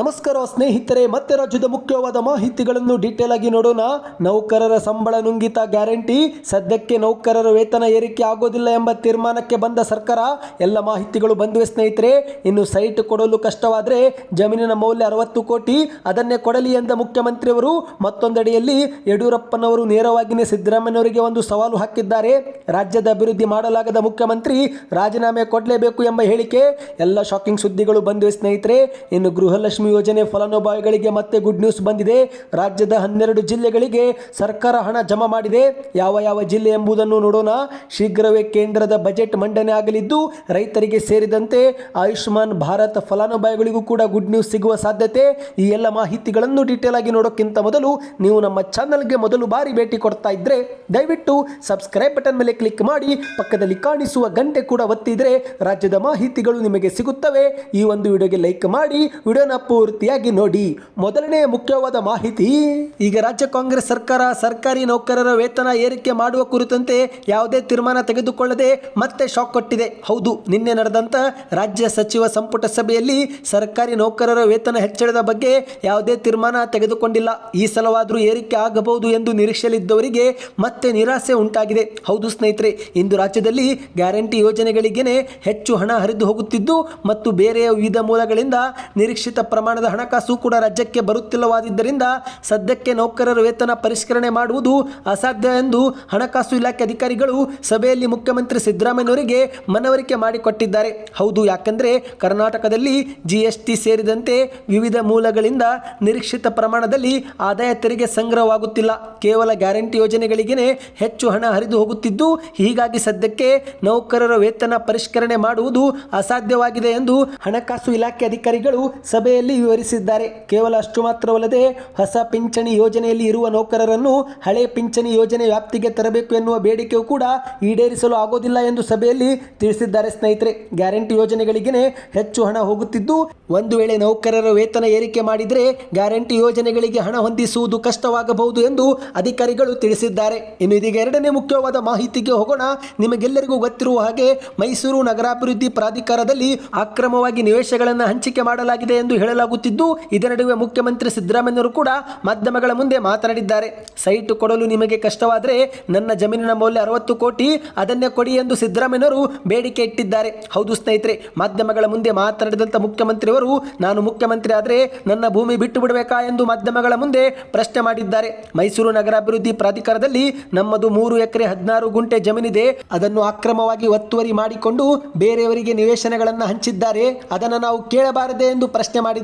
ನಮಸ್ಕಾರ ಸ್ನೇಹಿತರೆ, ಮತ್ತೆ ರಾಜ್ಯದ ಮುಖ್ಯವಾದ ಮಾಹಿತಿಗಳನ್ನು ಡೀಟೇಲ್ ಆಗಿ ನೋಡೋಣ. ನೌಕರರ ಸಂಬಳ ನುಂಗಿತ ಗ್ಯಾರಂಟಿ, ಸದ್ಯಕ್ಕೆ ನೌಕರರ ವೇತನ ಏರಿಕೆ ಆಗೋದಿಲ್ಲ ಎಂಬ ತೀರ್ಮಾನಕ್ಕೆ ಬಂದ ಸರ್ಕಾರ, ಎಲ್ಲ ಮಾಹಿತಿಗಳು ಬಂದಿವೆ ಸ್ನೇಹಿತರೆ. ಇನ್ನು ಸೈಟ್ ಕೊಡಲು ಕಷ್ಟವಾದರೆ ಜಮೀನಿನ ಮೌಲ್ಯ ಅರವತ್ತು ಕೋಟಿ, ಅದನ್ನೇ ಕೊಡಲಿ ಎಂದ ಮುಖ್ಯಮಂತ್ರಿಯವರು, ಮತ್ತೊಂದೆಡೆಯಲ್ಲಿ ಯಡಿಯೂರಪ್ಪನವರು ನೇರವಾಗಿಯೇ ಸಿದ್ದರಾಮಯ್ಯನವರಿಗೆ ಒಂದು ಸವಾಲು ಹಾಕಿದ್ದಾರೆ. ರಾಜ್ಯದ ಅಭಿವೃದ್ಧಿ ಮಾಡಲಾಗದ ಮುಖ್ಯಮಂತ್ರಿ ರಾಜೀನಾಮೆ ಕೊಡಲೇಬೇಕು ಎಂಬ ಹೇಳಿಕೆ, ಎಲ್ಲ ಶಾಕಿಂಗ್ ಸುದ್ದಿಗಳು ಬಂದಿವೆ ಸ್ನೇಹಿತರೆ. ಇನ್ನು ಗೃಹಲಕ್ಷ್ಮಿ ಯೋಜನೆ ಫಲಾನುಭವಿಗಳಿಗೆ ಮತ್ತೆ ಗುಡ್ ನ್ಯೂಸ್ ಬಂದಿದೆ. ರಾಜ್ಯದ ಹನ್ನೆರಡು ಜಿಲ್ಲೆಗಳಿಗೆ ಸರ್ಕಾರ ಹಣ ಜಮಾ ಮಾಡಿದೆ. ಯಾವ ಯಾವ ಜಿಲ್ಲೆ ಎಂಬುದನ್ನು ನೋಡೋಣ. ಶೀಘ್ರವೇ ಕೇಂದ್ರದ ಬಜೆಟ್ ಮಂಡನೆ ಆಗಲಿದ್ದು, ರೈತರಿಗೆ ಸೇರಿದಂತೆ ಆಯುಷ್ಮಾನ್ ಭಾರತ್ ಫಲಾನುಭವಿಗಳಿಗೂ ಕೂಡ ಗುಡ್ ನ್ಯೂಸ್ ಸಿಗುವ ಸಾಧ್ಯತೆ. ಈ ಎಲ್ಲ ಮಾಹಿತಿಗಳನ್ನು ಡೀಟೇಲ್ ಆಗಿ ನೋಡೋಕ್ಕಿಂತ ಮೊದಲು ನೀವು ನಮ್ಮ ಚಾನಲ್ಗೆ ಮೊದಲು ಬಾರಿ ಭೇಟಿ ಕೊಡ್ತಾ ಇದ್ರೆ, ದಯವಿಟ್ಟು ಸಬ್ಸ್ಕ್ರೈಬ್ ಬಟನ್ ಮೇಲೆ ಕ್ಲಿಕ್ ಮಾಡಿ, ಪಕ್ಕದಲ್ಲಿ ಕಾಣಿಸುವ ಗಂಟೆ ಕೂಡ ಒತ್ತಿದ್ರೆ ರಾಜ್ಯದ ಮಾಹಿತಿಗಳು ನಿಮಗೆ ಸಿಗುತ್ತವೆ. ಈ ಒಂದು ವಿಡಿಯೋಗೆ ಲೈಕ್ ಮಾಡಿ ವಿಡಿಯೋನ ಪೂರ್ತಿಯಾಗಿ ನೋಡಿ ಮೊದಲನೇ ಮುಖ್ಯವಾದ ಮಾಹಿತಿ, ಈಗ ರಾಜ್ಯ ಕಾಂಗ್ರೆಸ್ ಸರ್ಕಾರ ಸರ್ಕಾರಿ ನೌಕರರ ವೇತನ ಏರಿಕೆ ಮಾಡುವ ಕುರಿತಂತೆ ಯಾವುದೇ ತೀರ್ಮಾನ ತೆಗೆದುಕೊಳ್ಳದೆ ಮತ್ತೆ ಶಾಕ್ ಕೊಟ್ಟಿದೆ. ಹೌದು, ನಿನ್ನೆ ನಡೆದಂತ ರಾಜ್ಯ ಸಚಿವ ಸಂಪುಟ ಸಭೆಯಲ್ಲಿ ಸರ್ಕಾರಿ ನೌಕರರ ವೇತನ ಹೆಚ್ಚಳದ ಬಗ್ಗೆ ಯಾವುದೇ ತೀರ್ಮಾನ ತೆಗೆದುಕೊಂಡಿಲ್ಲ. ಈ ಸಲವಾದರೂ ಏರಿಕೆ ಆಗಬಹುದು ಎಂದು ನಿರೀಕ್ಷೆಯಲ್ಲಿದ್ದವರಿಗೆ ಮತ್ತೆ ನಿರಾಸೆ ಉಂಟಾಗಿದೆ. ಹೌದು ಸ್ನೇಹಿತರೆ, ಇಂದು ರಾಜ್ಯದಲ್ಲಿ ಗ್ಯಾರಂಟಿ ಯೋಜನೆಗಳಿಗೆ ಹೆಚ್ಚು ಹಣ ಹರಿದು ಹೋಗುತ್ತಿದ್ದು ಮತ್ತು ಬೇರೆ ವಿವಿಧ ಮೂಲಗಳಿಂದ ನಿರೀಕ್ಷಿತ ಪ್ರಮಾಣದ ಹಣಕಾಸು ಕೂಡ ರಾಜ್ಯಕ್ಕೆ ಬರುತ್ತಿಲ್ಲವಾದ್ದರಿಂದ ಸದ್ಯಕ್ಕೆ ನೌಕರರ ವೇತನ ಪರಿಷ್ಕರಣೆ ಮಾಡುವುದು ಅಸಾಧ್ಯ ಎಂದು ಹಣಕಾಸು ಇಲಾಖೆ ಅಧಿಕಾರಿಗಳು ಸಭೆಯಲ್ಲಿ ಮುಖ್ಯಮಂತ್ರಿ ಸಿದ್ದರಾಮಯ್ಯನವರಿಗೆ ಮನವರಿಕೆ ಮಾಡಿಕೊಟ್ಟಿದ್ದಾರೆ. ಹೌದು, ಯಾಕಂದ್ರೆ ಕರ್ನಾಟಕದಲ್ಲಿ ಜಿಎಸ್ಟಿ ಸೇರಿದಂತೆ ವಿವಿಧ ಮೂಲಗಳಿಂದ ನಿರೀಕ್ಷಿತ ಪ್ರಮಾಣದಲ್ಲಿ ಆದಾಯ ತೆರಿಗೆ ಸಂಗ್ರಹವಾಗುತ್ತಿಲ್ಲ. ಕೇವಲ ಗ್ಯಾರಂಟಿ ಯೋಜನೆಗಳಿಗೇನೆ ಹೆಚ್ಚು ಹಣ ಹರಿದು ಹೋಗುತ್ತಿದ್ದು, ಹೀಗಾಗಿ ಸದ್ಯಕ್ಕೆ ನೌಕರರ ವೇತನ ಪರಿಷ್ಕರಣೆ ಮಾಡುವುದು ಅಸಾಧ್ಯವಾಗಿದೆ ಎಂದು ಹಣಕಾಸು ಇಲಾಖೆ ಅಧಿಕಾರಿಗಳು ಸಭೆಯಲ್ಲಿ ವಿವರಿಸಿದ್ದಾರೆ. ಕೇವಲ ಅಷ್ಟು ಮಾತ್ರವಲ್ಲದೆ ಹೊಸ ಪಿಂಚಣಿ ಯೋಜನೆಯಲ್ಲಿ ಇರುವ ನೌಕರರನ್ನು ಹಳೆ ಪಿಂಚಣಿ ಯೋಜನೆ ವ್ಯಾಪ್ತಿಗೆ ತರಬೇಕು ಎನ್ನುವ ಬೇಡಿಕೆಯೂ ಕೂಡ ಈಡೇರಿಸಲು ಆಗೋದಿಲ್ಲ ಎಂದು ಸಭೆಯಲ್ಲಿ ತಿಳಿಸಿದ್ದಾರೆ ಸ್ನೇಹಿತರೆ. ಗ್ಯಾರಂಟಿ ಯೋಜನೆಗಳಿಗೇನೆ ಹೆಚ್ಚು ಹಣ ಹೋಗುತ್ತಿದ್ದು, ಒಂದು ವೇಳೆ ನೌಕರರ ವೇತನ ಏರಿಕೆ ಮಾಡಿದರೆ ಗ್ಯಾರಂಟಿ ಯೋಜನೆಗಳಿಗೆ ಹಣ ಹೊಂದಿಸುವುದು ಕಷ್ಟವಾಗಬಹುದು ಎಂದು ಅಧಿಕಾರಿಗಳು ತಿಳಿಸಿದ್ದಾರೆ. ಇನ್ನು ಇದೀಗ ಎರಡನೇ ಮುಖ್ಯವಾದ ಮಾಹಿತಿಗೆ ಹೋಗೋಣ. ನಿಮಗೆಲ್ಲರಿಗೂ ಗೊತ್ತಿರುವ ಹಾಗೆ ಮೈಸೂರು ನಗರಾಭಿವೃದ್ಧಿ ಪ್ರಾಧಿಕಾರದಲ್ಲಿ ಅಕ್ರಮವಾಗಿ ನಿವೇಶಗಳನ್ನು ಹಂಚಿಕೆ ಮಾಡಲಾಗಿದೆ ಎಂದು ಹೇಳಲಾಗುತ್ತಿದ್ದು ಇದರ ನಡುವೆ ಮುಖ್ಯಮಂತ್ರಿ ಸಿದ್ದರಾಮಯ್ಯವರು ಕೂಡ ಮಾಧ್ಯಮಗಳ ಮುಂದೆ ಮಾತನಾಡಿದ್ದಾರೆ. ಸೈಟ್ ಕೊಡಲು ನಿಮಗೆ ಕಷ್ಟವಾದರೆ ನನ್ನ ಜಮೀನಿನ ಮೌಲ್ಯ ಅರವತ್ತು ಕೋಟಿ, ಅದನ್ನೇ ಕೊಡಿ ಎಂದು ಸಿದ್ದರಾಮಯ್ಯವರು ಬೇಡಿಕೆ ಇಟ್ಟಿದ್ದಾರೆ. ಹೌದು ಸ್ನೇಹಿತರೆ, ಮಾಧ್ಯಮಗಳ ಮುಂದೆ ಮಾತನಾಡಿದಂಥ ಮುಖ್ಯಮಂತ್ರಿಯವರು, ನಾನು ಮುಖ್ಯಮಂತ್ರಿ ಆದರೆ ನನ್ನ ಭೂಮಿ ಬಿಟ್ಟು ಬಿಡಬೇಕಾ ಎಂದು ಮಾಧ್ಯಮಗಳ ಮುಂದೆ ಪ್ರಶ್ನೆ ಮಾಡಿದ್ದಾರೆ. ಮೈಸೂರು ನಗರಾಭಿವೃದ್ಧಿ ಪ್ರಾಧಿಕಾರದಲ್ಲಿ ನಮ್ಮದು ಮೂರು ಎಕರೆ ಹದಿನಾರು ಗುಂಟೆ ಜಮೀನಿದೆ. ಅದನ್ನು ಅಕ್ರಮವಾಗಿ ಒತ್ತುವರಿ ಮಾಡಿಕೊಂಡು ಬೇರೆಯವರಿಗೆ ನಿವೇಶನಗಳನ್ನು ಹಂಚಿದ್ದಾರೆ. ಅದನ್ನು ನಾವು ಕೇಳಬಾರದೆ ಎಂದು ಪ್ರಶ್ನೆ ಮಾಡಿದ್ದಾರೆ.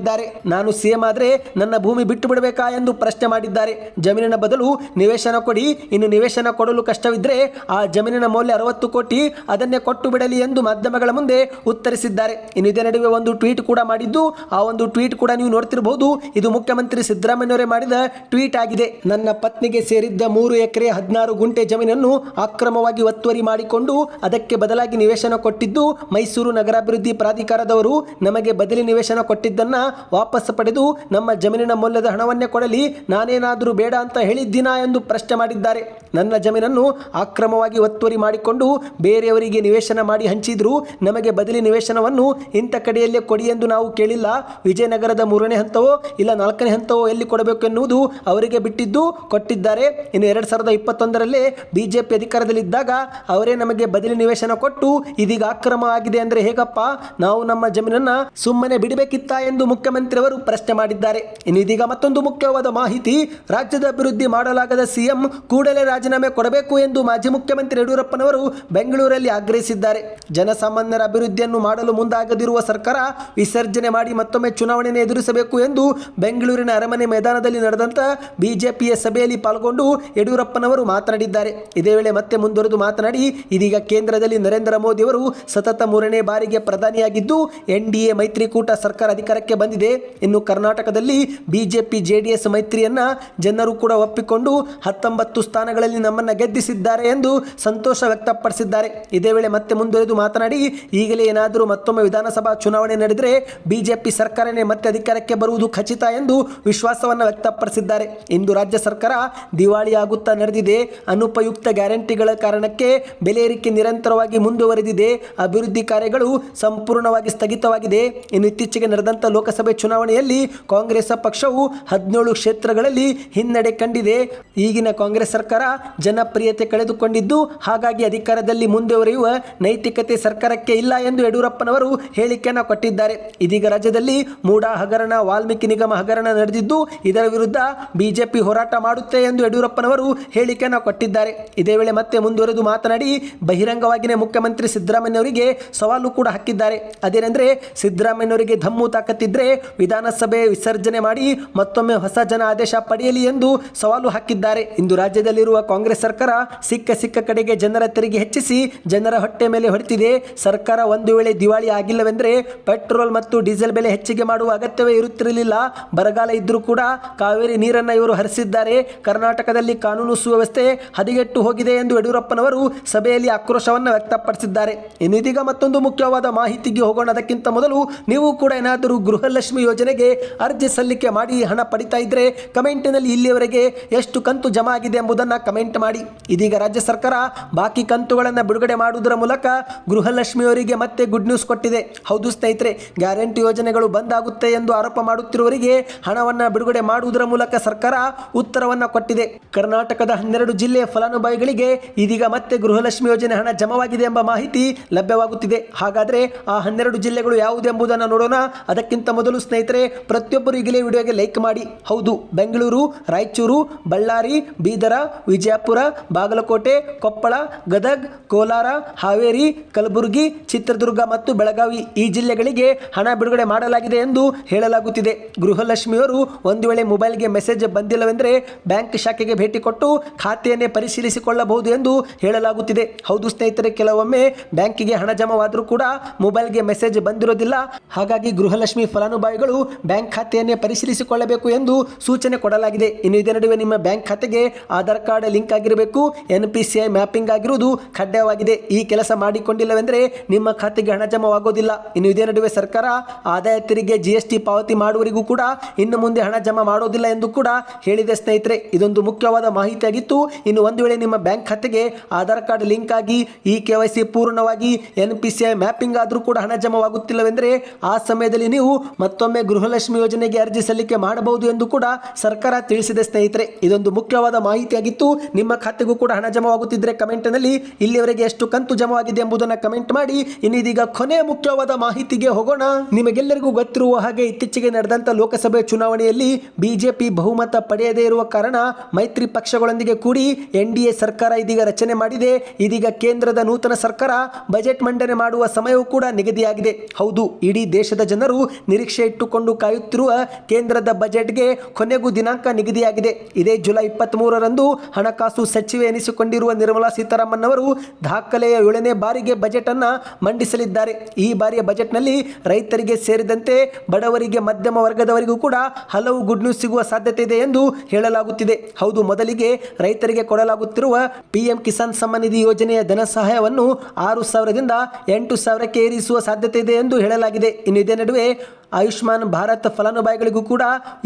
ನಾನು ಸಿಎಂ ಆದರೆ ನನ್ನ ಭೂಮಿ ಬಿಟ್ಟು ಬಿಡಬೇಕಾ ಎಂದು ಪ್ರಶ್ನೆ ಮಾಡಿದ್ದಾರೆ. ಜಮೀನಿನ ಬದಲು ನಿವೇಶನ ಕೊಡಿ. ಇನ್ನು ನಿವೇಶನ ಕೊಡಲು ಕಷ್ಟವಿದ್ದರೆ ಆ ಜಮೀನಿನ ಮೌಲ್ಯ ಅರವತ್ತು ಕೋಟಿ, ಅದನ್ನೇ ಕೊಟ್ಟು ಬಿಡಲಿ ಎಂದು ಮಾಧ್ಯಮಗಳ ಮುಂದೆ ಉತ್ತರಿಸಿದ್ದಾರೆ. ಇನ್ನು ಇದೇ ನಡುವೆ ಒಂದು ಟ್ವೀಟ್ ಕೂಡ ಮಾಡಿದ್ದು, ಆ ಒಂದು ಟ್ವೀಟ್ ಕೂಡ ನೀವು ನೋಡ್ತಿರಬಹುದು ಇದು ಮುಖ್ಯಮಂತ್ರಿ ಸಿದ್ದರಾಮಯ್ಯವರೇ ಮಾಡಿದ ಟ್ವೀಟ್ ಆಗಿದೆ. ನನ್ನ ಪತ್ನಿಗೆ ಸೇರಿದ್ದ ಮೂರು ಎಕರೆ ಹದಿನಾರು ಗುಂಟೆ ಜಮೀನನ್ನು ಅಕ್ರಮವಾಗಿ ಒತ್ತುವರಿ ಮಾಡಿಕೊಂಡು ಅದಕ್ಕೆ ಬದಲಾಗಿ ನಿವೇಶನ ಕೊಟ್ಟಿದ್ದು ಮೈಸೂರು ನಗರಾಭಿವೃದ್ಧಿ ಪ್ರಾಧಿಕಾರದವರು. ನಮಗೆ ಬದಲಿ ನಿವೇಶನ ಕೊಟ್ಟಿದ್ದನ್ನ ವಾಪಸ್ ಪಡೆದು ನಮ್ಮ ಜಮೀನಿನ ಮೌಲ್ಯದ ಹಣವನ್ನೇ ಕೊಡಲಿ, ನಾನೇನಾದರೂ ಬೇಡ ಅಂತ ಹೇಳಿದ್ದೀನಾ ಎಂದು ಪ್ರಶ್ನೆ ಮಾಡಿದ್ದಾರೆ. ನನ್ನ ಜಮೀನನ್ನು ಅಕ್ರಮವಾಗಿ ಒತ್ತುವರಿ ಮಾಡಿಕೊಂಡು ಬೇರೆಯವರಿಗೆ ನಿವೇಶನ ಮಾಡಿ ಹಂಚಿದ್ರು, ನಮಗೆ ಬದಲಿ ನಿವೇಶನವನ್ನು ಇಂಥ ಕಡೆಯಲ್ಲೇ ಕೊಡಿ ಎಂದು ನಾವು ಕೇಳಿಲ್ಲ. ವಿಜಯನಗರದ ಮೂರನೇ ಹಂತವೋ ಇಲ್ಲ ನಾಲ್ಕನೇ ಹಂತವೋ ಎಲ್ಲಿ ಕೊಡಬೇಕು ಎನ್ನುವುದು ಅವರಿಗೆ ಬಿಟ್ಟಿದ್ದು ಕೊಟ್ಟಿದ್ದಾರೆ. ಇನ್ನು ಎರಡು ಸಾವಿರದ ಇಪ್ಪತ್ತೊಂದರಲ್ಲೇ ಬಿಜೆಪಿ ಅಧಿಕಾರದಲ್ಲಿದ್ದಾಗ ಅವರೇ ನಮಗೆ ಬದಲಿ ನಿವೇಶನ ಕೊಟ್ಟು ಇದೀಗ ಅಕ್ರಮ ಆಗಿದೆ ಅಂದರೆ ಹೇಗಪ್ಪ? ನಾವು ನಮ್ಮ ಜಮೀನನ್ನ ಸುಮ್ಮನೆ ಬಿಡಬೇಕಿತ್ತ ಎಂದು ಮುಖ್ಯಮಂತ್ರಿ ಅವರು ಪ್ರಶ್ನೆ ಮಾಡಿದ್ದಾರೆ. ಇನ್ನಿದೀಗ ಮತ್ತೊಂದು ಮುಖ್ಯವಾದ ಮಾಹಿತಿ, ರಾಜ್ಯದ ಅಭಿವೃದ್ಧಿ ಮಾಡಲಾಗದ ಸಿಎಂ ಕೂಡಲೇ ರಾಜೀನಾಮೆ ಕೊಡಬೇಕು ಎಂದು ಮಾಜಿ ಮುಖ್ಯಮಂತ್ರಿ ಯಡಿಯೂರಪ್ಪನವರು ಬೆಂಗಳೂರಲ್ಲಿ ಆಗ್ರಹಿಸಿದ್ದಾರೆ. ಜನಸಾಮಾನ್ಯರ ಅಭಿವೃದ್ಧಿಯನ್ನು ಮಾಡಲು ಮುಂದಾಗದಿರುವ ಸರ್ಕಾರ ವಿಸರ್ಜನೆ ಮಾಡಿ ಮತ್ತೊಮ್ಮೆ ಚುನಾವಣೆಯನ್ನು ಎದುರಿಸಬೇಕು ಎಂದು ಬೆಂಗಳೂರಿನ ಅರಮನೆ ಮೈದಾನದಲ್ಲಿ ನಡೆದಂತ ಬಿಜೆಪಿಯ ಸಭೆಯಲ್ಲಿ ಪಾಲ್ಗೊಂಡು ಯಡಿಯೂರಪ್ಪನವರು ಮಾತನಾಡಿದ್ದಾರೆ. ಇದೇ ವೇಳೆ ಮತ್ತೆ ಮುಂದುವರೆದು ಮಾತನಾಡಿ, ಇದೀಗ ಕೇಂದ್ರದಲ್ಲಿ ನರೇಂದ್ರ ಮೋದಿ ಅವರು ಸತತ ಮೂರನೇ ಬಾರಿಗೆ ಪ್ರಧಾನಿಯಾಗಿದ್ದು ಎನ್ ಡಿ ಎ ಮೈತ್ರಿಕೂಟ ಸರ್ಕಾರ ಅಧಿಕಾರಕ್ಕೆ ಬಂದಿದೆ. ಇನ್ನು ಕರ್ನಾಟಕದಲ್ಲಿ ಬಿಜೆಪಿ, ಜೆಡಿಎಸ್ ಮೈತ್ರಿಯನ್ನ ಜನರು ಕೂಡ ಒಪ್ಪಿಕೊಂಡು ಹತ್ತೊಂಬತ್ತು ಸ್ಥಾನಗಳಲ್ಲಿ ನಮ್ಮನ್ನ ಗೆದ್ದಿಸಿದ್ದಾರೆ ಎಂದು ಸಂತೋಷ ವ್ಯಕ್ತಪಡಿಸಿದ್ದಾರೆ. ಇದೇ ವೇಳೆ ಮತ್ತೆ ಮುಂದುವರೆದು ಮಾತನಾಡಿ, ಈಗಲೇ ಏನಾದರೂ ಮತ್ತೊಮ್ಮೆ ವಿಧಾನಸಭಾ ಚುನಾವಣೆ ನಡೆದರೆ ಬಿಜೆಪಿ ಸರ್ಕಾರನೇ ಮತ್ತೆ ಅಧಿಕಾರಕ್ಕೆ ಬರುವುದು ಖಚಿತ ಎಂದು ವಿಶ್ವಾಸವನ್ನು ವ್ಯಕ್ತಪಡಿಸಿದ್ದಾರೆ. ಇಂದು ರಾಜ್ಯ ಸರ್ಕಾರ ದಿವಾಳಿಯಾಗುತ್ತಾ ನಡೆದಿದೆ. ಅನುಪಯುಕ್ತ ಗ್ಯಾರಂಟಿಗಳ ಕಾರಣಕ್ಕೆ ಬೆಲೆ ಏರಿಕೆ ನಿರಂತರವಾಗಿ ಮುಂದುವರೆದಿದೆ. ಅಭಿವೃದ್ಧಿ ಕಾರ್ಯಗಳು ಸಂಪೂರ್ಣವಾಗಿ ಸ್ಥಗಿತವಾಗಿದೆ. ಇನ್ನು ಇತ್ತೀಚೆಗೆ ನಡೆದಂಥ ಲೋಕಸಭಾ ಲೋಕಸಭೆ ಚುನಾವಣೆಯಲ್ಲಿ ಕಾಂಗ್ರೆಸ್ ಪಕ್ಷವು ಹದಿನೇಳು ಕ್ಷೇತ್ರಗಳಲ್ಲಿ ಹಿನ್ನಡೆ ಕಂಡಿದೆ. ಈಗಿನ ಕಾಂಗ್ರೆಸ್ ಸರ್ಕಾರ ಜನಪ್ರಿಯತೆ ಕಳೆದುಕೊಂಡಿದ್ದು, ಹಾಗಾಗಿ ಅಧಿಕಾರದಲ್ಲಿ ಮುಂದುವರಿಯುವ ನೈತಿಕತೆ ಸರ್ಕಾರಕ್ಕೆ ಇಲ್ಲ ಎಂದು ಯಡಿಯೂರಪ್ಪನವರು ಹೇಳಿಕೆಯನ್ನು ಕೊಟ್ಟಿದ್ದಾರೆ. ಇದೀಗ ರಾಜ್ಯದಲ್ಲಿ ಮೂಡಾ ಹಗರಣ, ವಾಲ್ಮೀಕಿ ನಿಗಮ ಹಗರಣ ನಡೆದಿದ್ದು, ಇದರ ವಿರುದ್ಧ ಬಿಜೆಪಿ ಹೋರಾಟ ಮಾಡುತ್ತೆ ಎಂದು ಯಡಿಯೂರಪ್ಪನವರು ಹೇಳಿಕೆಯನ್ನು ಕೊಟ್ಟಿದ್ದಾರೆ. ಇದೇ ವೇಳೆ ಮತ್ತೆ ಮುಂದುವರೆದು ಮಾತನಾಡಿ ಬಹಿರಂಗವಾಗಿಯೇ ಮುಖ್ಯಮಂತ್ರಿ ಸಿದ್ದರಾಮಯ್ಯವರಿಗೆ ಸವಾಲು ಕೂಡ ಹಾಕಿದ್ದಾರೆ. ಅದೇನೆಂದರೆ ಸಿದ್ದರಾಮಯ್ಯವರಿಗೆ ಧಮ್ಮು ತಾಕತ್ತಿದ್ರೆ ವಿಧಾನಸಭೆ ವಿಸರ್ಜನೆ ಮಾಡಿ ಮತ್ತೊಮ್ಮೆ ಹೊಸ ಜನ ಆದೇಶ ಪಡೆಯಲಿ ಎಂದು ಸವಾಲು ಹಾಕಿದ್ದಾರೆ. ಇಂದು ರಾಜ್ಯದಲ್ಲಿರುವ ಕಾಂಗ್ರೆಸ್ ಸರ್ಕಾರ ಸಿಕ್ಕ ಸಿಕ್ಕ ಕಡೆಗೆ ಜನರ ತೆರಿಗೆ ಹೆಚ್ಚಿಸಿ ಜನರ ಹೊಟ್ಟೆ ಮೇಲೆ ಹೊಡೆತಿದೆ ಸರ್ಕಾರ ಒಂದು ವೇಳೆ ದಿವಾಳಿ ಆಗಿಲ್ಲವೆಂದರೆ ಪೆಟ್ರೋಲ್ ಮತ್ತು ಡೀಸೆಲ್ ಬೆಲೆ ಹೆಚ್ಚಿಗೆ ಮಾಡುವ ಅಗತ್ಯವೇ ಇರುತ್ತಿರಲಿಲ್ಲ. ಬರಗಾಲ ಇದ್ದರೂ ಕೂಡ ಕಾವೇರಿ ನೀರನ್ನು ಇವರು ಹರಿಸಿದ್ದಾರೆ. ಕರ್ನಾಟಕದಲ್ಲಿ ಕಾನೂನು ಸುವ್ಯವಸ್ಥೆ ಹದಿಗೆಟ್ಟು ಹೋಗಿದೆ ಎಂದು ಯಡಿಯೂರಪ್ಪನವರು ಸಭೆಯಲ್ಲಿ ಆಕ್ರೋಶವನ್ನು ವ್ಯಕ್ತಪಡಿಸಿದ್ದಾರೆ. ಇನ್ನಿದೀಗ ಮತ್ತೊಂದು ಮುಖ್ಯವಾದ ಮಾಹಿತಿಗೆ ಹೋಗೋಣ. ಅದಕ್ಕಿಂತ ಮೊದಲು ನೀವು ಕೂಡ ಏನಾದರೂ ಗೃಹಲಕ್ಷ್ಮಿ ಯೋಜನೆಗೆ ಅರ್ಜಿ ಸಲ್ಲಿಕೆ ಮಾಡಿ ಹಣ ಪಡಿತಾ ಇದ್ರೆ ಕಮೆಂಟಿನಲ್ಲಿ ಇಲ್ಲಿಯವರೆಗೆ ಎಷ್ಟು ಕಂತು ಜಮಾ ಆಗಿದೆ ಎಂಬುದನ್ನು ಕಮೆಂಟ್ ಮಾಡಿ. ಇದೀಗ ರಾಜ್ಯ ಸರ್ಕಾರ ಬಾಕಿ ಕಂತುಗಳನ್ನು ಬಿಡುಗಡೆ ಮಾಡುವುದರ ಮೂಲಕ ಗೃಹಲಕ್ಷ್ಮಿಯವರಿಗೆ ಮತ್ತೆ ಗುಡ್ ನ್ಯೂಸ್ ಕೊಟ್ಟಿದೆ. ಹೌದು ಸ್ನೇಹಿತರೆ, ಗ್ಯಾರಂಟಿ ಯೋಜನೆಗಳು ಬಂದ್ ಆಗುತ್ತೆ ಎಂದು ಆರೋಪ ಮಾಡುತ್ತಿರುವವರಿಗೆ ಹಣವನ್ನು ಬಿಡುಗಡೆ ಮಾಡುವುದರ ಮೂಲಕ ಸರ್ಕಾರ ಉತ್ತರವನ್ನು ಕೊಟ್ಟಿದೆ. ಕರ್ನಾಟಕದ ಹನ್ನೆರಡು ಜಿಲ್ಲೆಯ ಫಲಾನುಭವಿಗಳಿಗೆ ಇದೀಗ ಮತ್ತೆ ಗೃಹಲಕ್ಷ್ಮಿ ಯೋಜನೆ ಹಣ ಜಮವಾಗಿದೆ ಎಂಬ ಮಾಹಿತಿ ಲಭ್ಯವಾಗುತ್ತಿದೆ. ಹಾಗಾದರೆ ಆ ಹನ್ನೆರಡು ಜಿಲ್ಲೆಗಳು ಯಾವುದೆಂಬುದನ್ನು ನೋಡೋಣ. ಅದಕ್ಕಿಂತ ಮೊದಲು ಸ್ನೇಹಿತರೆ, ಪ್ರತಿಯೊಬ್ಬರು ಈಗಲೇ ವಿಡಿಯೋಗೆ ಲೈಕ್ ಮಾಡಿ. ಹೌದು, ಬೆಂಗಳೂರು, ರಾಯಚೂರು, ಬಳ್ಳಾರಿ, ಬೀದರ, ವಿಜಯಪುರ, ಬಾಗಲಕೋಟೆ, ಕೊಪ್ಪಳ, ಗದಗ್, ಕೋಲಾರ, ಹಾವೇರಿ, ಕಲಬುರಗಿ, ಚಿತ್ರದುರ್ಗ ಮತ್ತು ಬೆಳಗಾವಿ ಈ ಜಿಲ್ಲೆಗಳಿಗೆ ಹಣ ಬಿಡುಗಡೆ ಮಾಡಲಾಗಿದೆ ಎಂದು ಹೇಳಲಾಗುತ್ತಿದೆ. ಗೃಹಲಕ್ಷ್ಮಿಯವರು ಒಂದು ವೇಳೆ ಮೊಬೈಲ್ಗೆ ಮೆಸೇಜ್ ಬಂದಿಲ್ಲವೆಂದರೆ ಬ್ಯಾಂಕ್ ಶಾಖೆಗೆ ಭೇಟಿ ಕೊಟ್ಟು ಖಾತೆಯನ್ನೇ ಪರಿಶೀಲಿಸಿಕೊಳ್ಳಬಹುದು ಎಂದು ಹೇಳಲಾಗುತ್ತಿದೆ. ಹೌದು ಸ್ನೇಹಿತರೆ, ಕೆಲವೊಮ್ಮೆ ಬ್ಯಾಂಕಿಗೆ ಹಣ ಜಮಾವಾದರೂ ಕೂಡ ಮೊಬೈಲ್ಗೆ ಮೆಸೇಜ್ ಬಂದಿರೋದಿಲ್ಲ. ಹಾಗಾಗಿ ಗೃಹಲಕ್ಷ್ಮಿ ಫಲಾನುಭವಿಗಳು ಬ್ಯಾಂಕ್ ಖಾತೆಯನ್ನೇ ಪರಿಶೀಲಿಸಿಕೊಳ್ಳಬೇಕು ಎಂದು ಸೂಚನೆ ಕೊಡಲಾಗಿದೆ. ಇನ್ನು ಇದೇ ನಡುವೆ ನಿಮ್ಮ ಬ್ಯಾಂಕ್ ಖಾತೆಗೆ ಆಧಾರ್ ಕಾರ್ಡ್ ಲಿಂಕ್ ಆಗಿರಬೇಕು. N P C I mapping ಆಗಿರುವುದು ಕಡ್ಡಾಯವಾಗಿದೆ. ಈ ಕೆಲಸ ಮಾಡಿಕೊಂಡಿಲ್ಲವೆಂದರೆ ನಿಮ್ಮ ಖಾತೆಗೆ ಹಣ ಜಮಾವಾಗೋದಿಲ್ಲ ಇನ್ನು ಇದೇ ನಡುವೆ ಸರ್ಕಾರ ಆದಾಯ ತೆರಿಗೆ ಜಿ ಎಸ್ ಟಿ ಪಾವತಿ ಮಾಡುವವರಿಗೂ ಕೂಡ ಇನ್ನು ಮುಂದೆ ಹಣ ಜಮಾ ಮಾಡೋದಿಲ್ಲ ಎಂದು ಕೂಡ ಹೇಳಿದೆ ಸ್ನೇಹಿತರೆ. ಇದೊಂದು ಮುಖ್ಯವಾದ ಮಾಹಿತಿಯಾಗಿತ್ತು. ಇನ್ನು ಒಂದು ವೇಳೆ ನಿಮ್ಮ ಬ್ಯಾಂಕ್ ಖಾತೆಗೆ ಆಧಾರ್ ಕಾರ್ಡ್ ಲಿಂಕ್ ಆಗಿ ಈ ಕೆ ವೈ ಸಿ ಪೂರ್ಣವಾಗಿ ಎನ್ ಪಿ ಸಿ ಮ್ಯಾಪಿಂಗ್ ಆದರೂ ಕೂಡ ಹಣ ಜಮಾವಾಗುತ್ತಿಲ್ಲವೆಂದರೆ ಆ ಸಮಯದಲ್ಲಿ ನೀವು ಮತ್ತೊಮ್ಮೆ ಗೃಹಲಕ್ಷ್ಮಿ ಯೋಜನೆಗೆ ಅರ್ಜಿ ಸಲ್ಲಿಕೆ ಮಾಡಬಹುದು ಎಂದು ಕೂಡ ಸರ್ಕಾರ ತಿಳಿಸಿದೆ ಸ್ನೇಹಿತರೆ. ಇದೊಂದು ಮುಖ್ಯವಾದ ಮಾಹಿತಿಯಾಗಿತ್ತು. ನಿಮ್ಮ ಖಾತೆಗೂ ಕೂಡ ಹಣ ಜಮವಾಗುತ್ತಿದ್ದರೆ ಕಮೆಂಟ್ನಲ್ಲಿ ಇಲ್ಲಿಯವರೆಗೆ ಎಷ್ಟು ಕಂತು ಜಮವಾಗಿದೆ ಎಂಬುದನ್ನು ಕಮೆಂಟ್ ಮಾಡಿ. ಇನ್ನಿದೀಗ ಕೊನೆ ಮುಖ್ಯವಾದ ಮಾಹಿತಿಗೆ ಹೋಗೋಣ. ನಿಮಗೆಲ್ಲರಿಗೂ ಗೊತ್ತಿರುವ ಹಾಗೆ ಇತ್ತೀಚೆಗೆ ನಡೆದಂತ ಲೋಕಸಭೆ ಚುನಾವಣೆಯಲ್ಲಿ ಬಿಜೆಪಿ ಬಹುಮತ ಪಡೆಯದೇ ಇರುವ ಕಾರಣ ಮೈತ್ರಿ ಪಕ್ಷಗಳೊಂದಿಗೆ ಕೂಡಿ ಎನ್ ಸರ್ಕಾರ ಇದೀಗ ರಚನೆ ಮಾಡಿದೆ. ಇದೀಗ ಕೇಂದ್ರದ ನೂತನ ಸರ್ಕಾರ ಬಜೆಟ್ ಮಂಡನೆ ಮಾಡುವ ಸಮಯವೂ ಕೂಡ ನಿಗದಿಯಾಗಿದೆ. ಹೌದು, ಇಡೀ ದೇಶದ ಜನರು ನಿರೀಕ್ಷೆ ಇಟ್ಟುಕೊಂಡು ಕಾಯುತ್ತಿರುವ ಕೇಂದ್ರದ ಬಜೆಟ್ಗೆ ಕೊನೆಗೂ ದಿನಾಂಕ ನಿಗದಿಯಾಗಿದೆ. ಇದೇ ಜುಲೈ ಇಪ್ಪತ್ತ್ ಮೂರರಂದು ಹಣಕಾಸು ಸಚಿವೆ ಎನಿಸಿಕೊಂಡಿರುವ ನಿರ್ಮಲಾ ಸೀತಾರಾಮನ್ ಅವರು ದಾಖಲೆಯ ಏಳನೇ ಬಾರಿಗೆ ಬಜೆಟ್ ಅನ್ನು ಮಂಡಿಸಲಿದ್ದಾರೆ. ಈ ಬಾರಿಯ ಬಜೆಟ್ನಲ್ಲಿ ರೈತರಿಗೆ ಸೇರಿದಂತೆ ಬಡವರಿಗೆ ಮಧ್ಯಮ ವರ್ಗದವರಿಗೂ ಕೂಡ ಹಲವು ಗುಡ್ ನ್ಯೂಸ್ ಸಿಗುವ ಸಾಧ್ಯತೆ ಇದೆ ಎಂದು ಹೇಳಲಾಗುತ್ತಿದೆ. ಹೌದು, ಮೊದಲಿಗೆ ರೈತರಿಗೆ ಕೊಡಲಾಗುತ್ತಿರುವ ಪಿಎಂ ಕಿಸಾನ್ ಸಮ್ಮಾನ್ ನಿಧಿ ಯೋಜನೆಯ ಧನ ಸಹಾಯವನ್ನು ಆರು ಸಾವಿರದಿಂದ ಎಂಟು ಸಾವಿರಕ್ಕೆ ಏರಿಸುವ ಸಾಧ್ಯತೆ ಇದೆ ಎಂದು ಹೇಳಲಾಗಿದೆ. ಇನ್ನು ಇದೇ ನಡುವೆ ಆಯುಷ್ಮಾನ್ ಭಾರತ್ ಫಲಾನುಭವಿಗಳಿಗೂ ಕೂಡ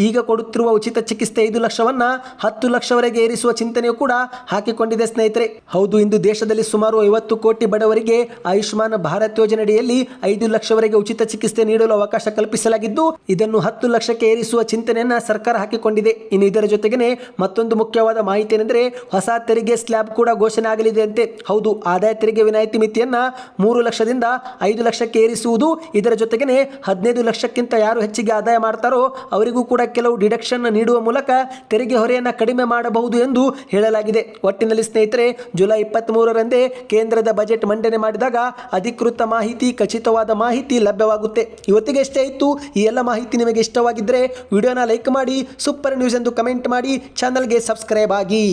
ಈಗ ಕೊಡುತ್ತಿರುವ ಉಚಿತ ಚಿಕಿತ್ಸೆ ಐದು ಲಕ್ಷವನ್ನ ಹತ್ತು ಲಕ್ಷವರೆಗೆ ಏರಿಸುವ ಚಿಂತನೆಯೂ ಕೂಡ ಹಾಕಿಕೊಂಡಿದೆ ಸ್ನೇಹಿತರೆ. ಹೌದು, ಇಂದು ದೇಶದಲ್ಲಿ ಸುಮಾರು ಐವತ್ತು ಕೋಟಿ ಬಡವರಿಗೆ ಆಯುಷ್ಮಾನ್ ಭಾರತ್ ಯೋಜನೆಯಡಿಯಲ್ಲಿ ಐದು ಲಕ್ಷವರೆಗೆ ಉಚಿತ ಚಿಕಿತ್ಸೆ ನೀಡಲು ಅವಕಾಶ ಕಲ್ಪಿಸಲಾಗಿದ್ದು, ಇದನ್ನು ಹತ್ತು ಲಕ್ಷಕ್ಕೆ ಏರಿಸುವ ಚಿಂತನೆಯನ್ನ ಸರ್ಕಾರ ಹಾಕಿಕೊಂಡಿದೆ. ಇನ್ನು ಇದರ ಜೊತೆಗೇನೆ ಮತ್ತೊಂದು ಮುಖ್ಯವಾದ ಮಾಹಿತಿ ಏನೆಂದರೆ ಹೊಸ ತೆರಿಗೆ ಸ್ಲ್ಯಾಬ್ ಕೂಡ ಘೋಷಣೆ ಆಗಲಿದೆ ಅಂತೆ ಹೌದು, ಆದಾಯ ತೆರಿಗೆ ವಿನಾಯಿತಿ ಮಿತಿಯನ್ನ ಮೂರು ಲಕ್ಷದಿಂದ ಐದು ಲಕ್ಷಕ್ಕೆ ಏರಿಸುವುದು ಇದರ ಜೊತೆಗೇನೆ ಹದಿನೈದು ಲಕ್ಷಕ್ಕಿಂತ ಯಾರು ಹೆಚ್ಚಿಗೆ ಆದಾಯ ಮಾಡ್ತಾರೋ ಅವರಿಗೂ ಕೂಡ ಕೆಲವು ಡಿಡಕ್ಷನ್ ನೀಡುವ ಮೂಲಕ ತೆರಿಗೆ ಹೊರೆಯನ್ನು ಕಡಿಮೆ ಮಾಡಬಹುದು ಎಂದು ಹೇಳಲಾಗಿದೆ. ಒಟ್ಟಿನಲ್ಲಿ ಸ್ನೇಹಿತರೆ, ಜುಲೈ ಇಪ್ಪತ್ತ್ ಮೂರರಂದೇ ಕೇಂದ್ರದ ಬಜೆಟ್ ಮಂಡನೆ ಮಾಡಿದಾಗ ಅಧಿಕೃತ ಮಾಹಿತಿ, ಖಚಿತವಾದ ಮಾಹಿತಿ ಲಭ್ಯವಾಗುತ್ತೆ. ಇವತ್ತಿಗೆ ಎಷ್ಟೇ ಇತ್ತು, ಈ ಎಲ್ಲ ಮಾಹಿತಿ ನಿಮಗೆ ಇಷ್ಟವಾಗಿದ್ದರೆ ವಿಡಿಯೋನ ಲೈಕ್ ಮಾಡಿ, ಸೂಪರ್ ನ್ಯೂಸ್ ಎಂದು ಕಮೆಂಟ್ ಮಾಡಿ, ಚಾನಲ್ಗೆ ಸಬ್ಸ್ಕ್ರೈಬ್ ಆಗಿ.